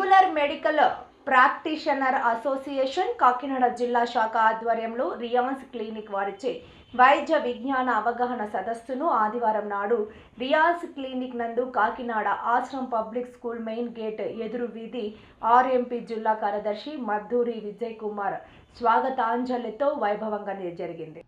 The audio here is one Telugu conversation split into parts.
మెడికల్ ప్రాక్టీషనర్ అసోసియేషన్ కాకినాడ జిల్లా శాఖ ఆధ్వర్యంలో రియాన్స్ క్లినిక్ వారిచే వైద్య విజ్ఞాన అవగాహన సదస్సును ఆదివారం నాడు రియాన్స్ క్లినిక్ నందు Kakinada Ashram public school main gate ఎదురు వీధి ఆర్ఎంపీ జిల్లా కార్యదర్శి మద్దూరి విజయ్ కుమార్ స్వాగతాంజలితో వైభవంగా జరిగింది.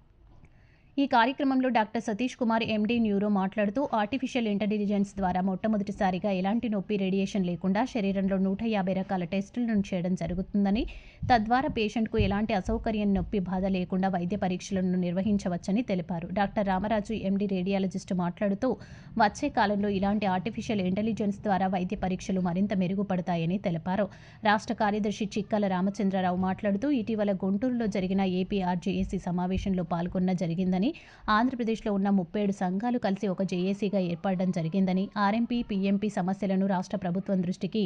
ఈ కార్యక్రమంలో doctor Satish Kumar MD neuro మాట్లాడుతూ ఆర్టిఫిషియల్ ఇంటెలిజెన్స్ ద్వారా మొట్టమొదటిసారిగా ఎలాంటి నొప్పి రేడియేషన్ లేకుండా శరీరంలో నూట యాభై రకాల టెస్టులను చేయడం జరుగుతుందని తద్వారా పేషెంట్కు ఎలాంటి అసౌకర్యం నొప్పి బాధ లేకుండా వైద్య పరీక్షలను నిర్వహించవచ్చని తెలిపారు. డాక్టర్ రామరాజు ఎండి రేడియాలజిస్ట్ మాట్లాడుతూ వచ్చే కాలంలో ఇలాంటి ఆర్టిఫిషియల్ ఇంటెలిజెన్స్ ద్వారా వైద్య పరీక్షలు మరింత మెరుగుపడతాయని తెలిపారు. రాష్ట్ర కార్యదర్శి చిక్కల రామచంద్రరావు మాట్లాడుతూ ఇటీవల గుంటూరులో జరిగిన ఏపీఆర్జేఏసీ సమావేశంలో పాల్గొన్న జరిగిందని ఆంధ్రప్రదేశ్లో ఉన్న ముప్పై ఏడు సంఘాలు కలిసి ఒక జేఏసీగా ఏర్పడడం జరిగిందని ఆర్ఎంపీ పీఎంపీ సమస్యలను రాష్ట్ర ప్రభుత్వం దృష్టికి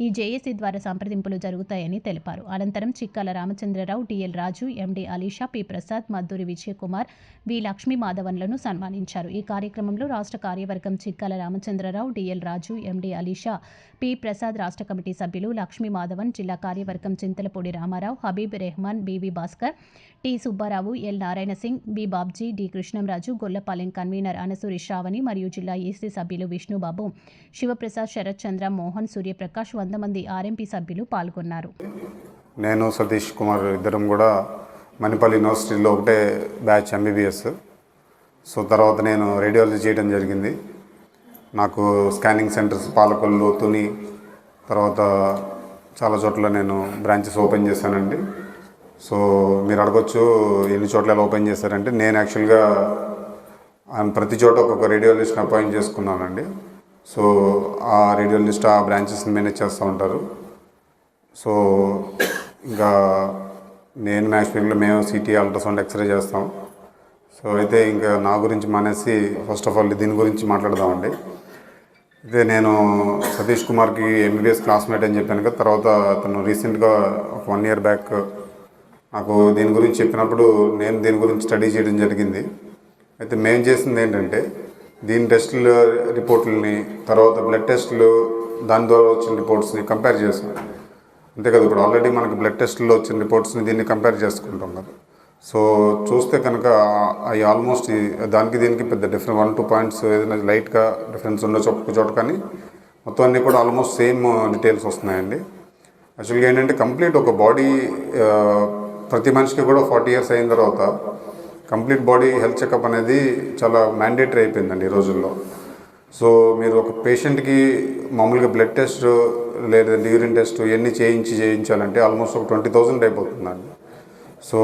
ఈ జేఏసీ ద్వారా సంప్రదింపులు జరుగుతాయని తెలిపారు. అనంతరం Chikkala Ramachandrarao D L Raju M D Alisha P. Prasad Madduri Vijayakumar V. Lakshmi మాధవన్లను సన్మానించారు. ఈ కార్యక్రమంలో రాష్ట్ర కార్యవర్గం Chikkala Ramachandrarao D L Raju M D Alisha P. Prasad రాష్ట్ర కమిటీ సభ్యులు లక్ష్మీ మాధవన్ జిల్లా కార్యవర్గం Chintalapudi Ramarao Habib Rehman B V Bhaskar T. Subbarao L. Narayana Singh B. Babji D Krishnamraju Gollapalem convener Anasuri Sravani మరియు జిల్లా ఈసీ సభ్యులు విష్ణుబాబు శివప్రసాద్ శరత్ చంద్ర మోహన్ సూర్యప్రకాష్ వంద మంది ఆర్ఎంపీ సభ్యులు పాల్గొన్నారు. నేను సతీష్ కుమార్ ఇద్దరం కూడా మణిపల్లి యూనివర్సిటీలో ఒకటే బ్యాచ్ ఎంబీబీఎస్ సో తర్వాత నేను రేడియాలజీ చేయడం జరిగింది. నాకు స్కానింగ్ సెంటర్స్ పాలకొల్లు తుని తర్వాత చాలా చోట్ల నేను బ్రాంచెస్ ఓపెన్ చేశానండి. సో మీరు అడగొచ్చు ఎన్ని చోట్ల ఎలా ఓపెన్ చేశారంటే నేను యాక్చువల్గా ఆయన ప్రతి చోట ఒక్కొక్క రేడియోలిస్ట్ని అపాయింట్ చేసుకున్నానండి. సో ఆ రేడియోలిస్ట్ ఆ బ్రాంచెస్ని మేనేజ్ చేస్తూ ఉంటారు. సో ఇంకా నేను మ్యాక్సిమంలో మేము సిటీ అల్ట్రాసౌండ్ ఎక్స్రే చేస్తాం. సో అయితే ఇంకా నా గురించి మానేసి ఫస్ట్ ఆఫ్ ఆల్ దీని గురించి మాట్లాడదామండి. అయితే నేను సతీష్ కుమార్కి ఎంబీబీఎస్ క్లాస్మేట్ అని చెప్పాను కదా తర్వాత తను రీసెంట్గా ఒక వన్ ఇయర్ బ్యాక్ నాకు దీని గురించి చెప్పినప్పుడు నేను దీని గురించి స్టడీ చేయడం జరిగింది. అయితే మేము చేసింది ఏంటంటే దీని టెస్టుల రిపోర్ట్లని తర్వాత బ్లడ్ టెస్టులు దాని ద్వారా వచ్చిన రిపోర్ట్స్ని కంపేర్ చేసాం. అంతే కదా ఇప్పుడు ఆల్రెడీ మనకి బ్లడ్ టెస్ట్లో వచ్చిన రిపోర్ట్స్ని దీన్ని కంపేర్ చేసుకుంటాం కదా సో చూస్తే కనుక అవి ఆల్మోస్ట్ దానికి దీనికి పెద్ద డిఫరెంట్ వన్ టూ పాయింట్స్ ఏదైనా లైట్గా డిఫరెన్స్ ఉండొచ్చు ఒక్కొక్క చోట కానీ మొత్తం అన్నీ కూడా ఆల్మోస్ట్ సేమ్ డీటెయిల్స్ వస్తున్నాయండి. యాక్చువల్గా ఏంటంటే కంప్లీట్ ఒక బాడీ ప్రతి మనిషికి కూడా ఫార్టీ ఇయర్స్ అయిన తర్వాత కంప్లీట్ బాడీ హెల్త్ చెకప్ అనేది చాలా మ్యాండేటరీ అయిపోయిందండి ఈ రోజుల్లో. సో మీరు ఒక పేషెంట్కి మామూలుగా బ్లడ్ టెస్ట్ లేదా యూరిన్ టెస్ట్ ఇవన్నీ చేయించి చేయించాలంటే ఆల్మోస్ట్ ఒక ట్వంటీ థౌజండ్ అయిపోతుందండి. సో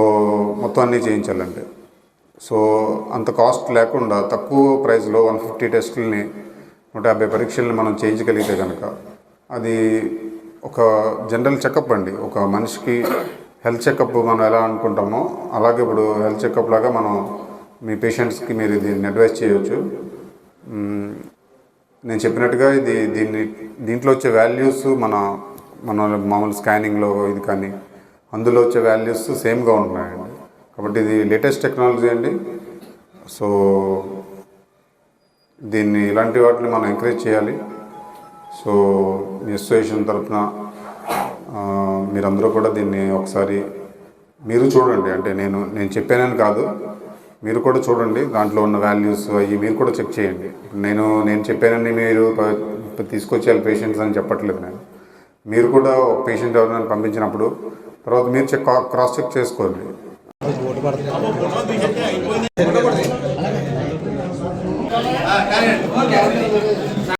మొత్తం అన్నీ చేయించాలంటే. సో అంత కాస్ట్ లేకుండా తక్కువ ప్రైస్లో వన్ ఫిఫ్టీ టెస్టులని నూట యాభై పరీక్షల్ని మనం చేయించగలిగితే కనుక అది ఒక జనరల్ చెకప్ అండి. ఒక మనిషికి హెల్త్ చెకప్ మనం ఎలా అనుకుంటామో అలాగే ఇప్పుడు హెల్త్ చెకప్ లాగా మనం మీ పేషెంట్స్కి మీరు దీన్ని అడ్వైస్ చేయవచ్చు నేను చెప్పినట్టుగా ఇది దీన్ని దీంట్లో వచ్చే వాల్యూస్ మన మన మామూలు స్కానింగ్లో ఇది కానీ అందులో వచ్చే వాల్యూస్ సేమ్గా ఉంటున్నాయండి. కాబట్టి ఇది లేటెస్ట్ టెక్నాలజీ అండి. సో దీన్ని ఇలాంటి వాటిని మనం ఎంకరేజ్ చేయాలి. సో మీ అసోసియేషన్ తరఫున మీరందరూ కూడా దీన్ని ఒకసారి మీరు చూడండి. అంటే నేను నేను చెప్పానని కాదు. మీరు కూడా చూడండి. దాంట్లో ఉన్న వాల్యూస్ అవి మీరు కూడా చెక్ చేయండి. నేను నేను చెప్పానని మీరు తీసుకొచ్చేయాలి పేషెంట్స్ అని చెప్పట్లేదు నేను. మీరు కూడా ఒక పేషెంట్ ఎవరైనా పంపించినప్పుడు తర్వాత మీరు చెక్ క్రాస్ చెక్ చేసుకోండి. కానీ